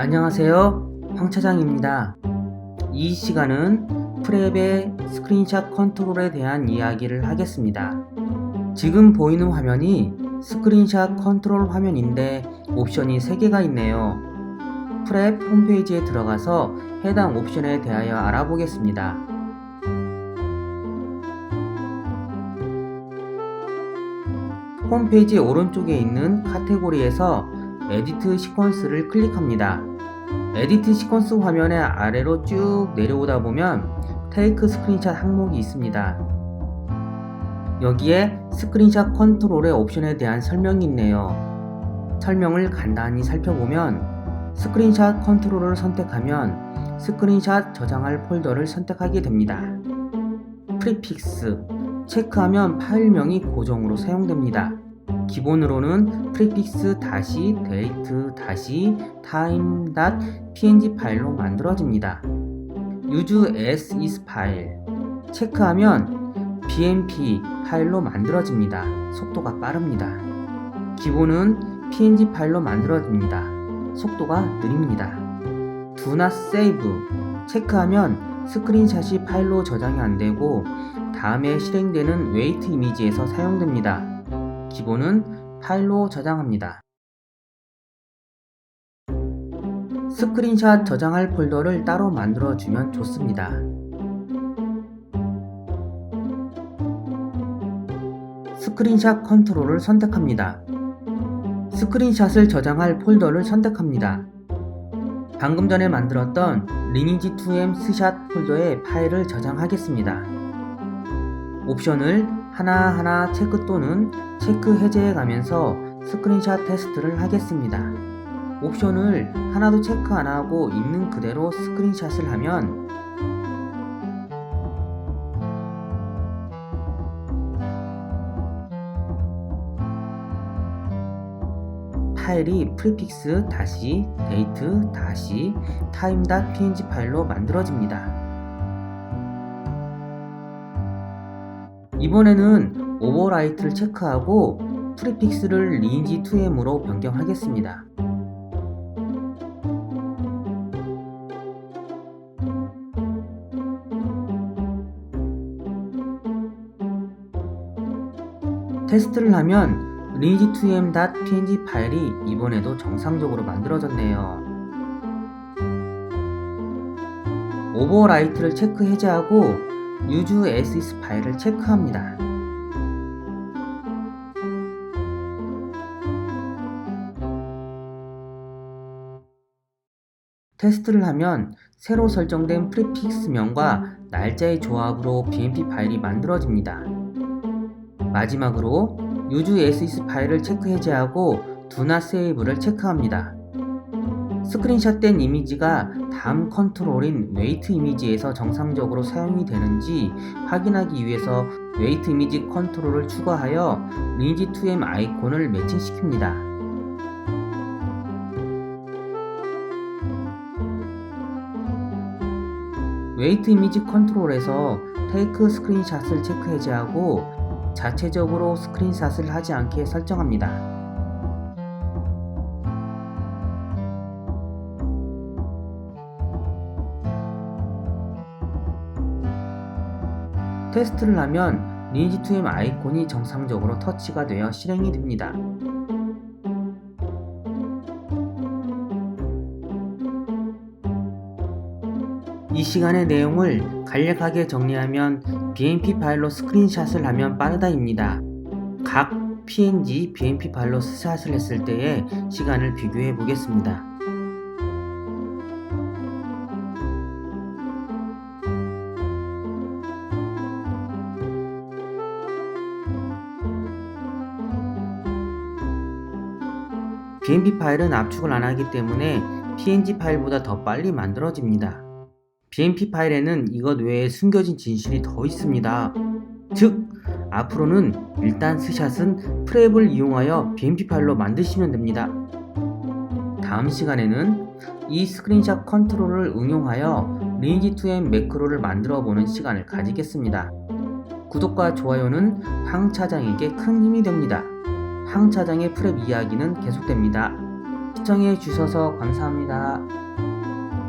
안녕하세요. 황 차장입니다. 이 시간은 프랩의 스크린샷 컨트롤에 대한 이야기를 하겠습니다. 지금 보이는 화면이 스크린샷 컨트롤 화면인데 옵션이 3개가 있네요. 프랩 홈페이지에 들어가서 해당 옵션에 대하여 알아보겠습니다. 홈페이지 오른쪽에 있는 카테고리에서 에디트 시퀀스를 클릭합니다. 에디트 시퀀스 화면의 아래로 쭉 내려오다 보면 테이크 스크린샷 항목이 있습니다. 여기에 스크린샷 컨트롤의 옵션에 대한 설명이 있네요. 설명을 간단히 살펴보면 스크린샷 컨트롤을 선택하면 스크린샷 저장할 폴더를 선택하게 됩니다. 프리픽스 체크하면 파일명이 고정으로 사용됩니다. 기본으로는 프리픽스 다시 데이트 다시 닷 png 파일로 만들어집니다. use as is 파일 체크하면 bmp 파일로 만들어집니다. 속도가 빠릅니다. 기본은 png 파일로 만들어집니다. 속도가 느립니다. do not save 체크하면 스크린샷이 파일로 저장이 안되고 다음에 실행되는 웨이트 이미지에서 사용됩니다. 기본은 파일로 저장합니다. 스크린샷 저장할 폴더를 따로 만들어 주면 좋습니다. 스크린샷 컨트롤을 선택합니다. 스크린샷을 저장할 폴더를 선택합니다. 방금 전에 만들었던 리니지2m 스샷 폴더에 파일을 저장하겠습니다. 옵션을 하나하나 체크 또는 체크 해제해 가면서 스크린샷 테스트를 하겠습니다. 옵션을 하나도 체크 안 하고 있는 그대로 스크린샷을 하면 파일이 프리픽스 다시 데이트 다시 타임 닷 png 파일로 만들어집니다. 이번에는 오버라이트를 체크하고 프리픽스를 lineage2m으로 변경하겠습니다. 테스트를 하면 lineage2m.png 파일이 이번에도 정상적으로 만들어졌네요. 오버라이트를 체크 해제하고 as is 파일을 체크합니다. 테스트를 하면 새로 설정된 프리픽스명과 날짜의 조합으로 bmp 파일이 만들어집니다. 마지막으로 as is 파일을 체크 해제하고 not save를 체크합니다. 스크린샷된 이미지가 다음 컨트롤인 웨이트 이미지에서 정상적으로 사용이 되는지 확인하기 위해서 웨이트 이미지 컨트롤을 추가하여 lineage2m 아이콘을 매칭시킵니다. 웨이트 이미지 컨트롤에서 테이크 스크린샷을 체크 해제하고 자체적으로 스크린샷을 하지 않게 설정합니다. 테스트를 하면 lineage2m 아이콘이 정상적으로 터치가 되어 실행이 됩니다. 이 시간의 내용을 간략하게 정리하면 BMP 파일로 스크린샷을 하면 빠르다입니다. 각 PNG BMP 파일로 스샷을 했을 때의 시간을 비교해 보겠습니다. BMP 파일은 압축을 안 하기 때문에 PNG 파일보다 더 빨리 만들어집니다. BMP 파일에는 이것 외에 숨겨진 진실이 더 있습니다. 즉, 앞으로는 일단 스샷은 프랩을 이용하여 BMP 파일로 만드시면 됩니다. 다음 시간에는 이 스크린샷 컨트롤을 응용하여 리니지2m 매크로를 만들어 보는 시간을 가지겠습니다. 구독과 좋아요는 황 차장에게 큰 힘이 됩니다. 황 차장의 프랩 이야기는 계속됩니다. 시청해 주셔서 감사합니다.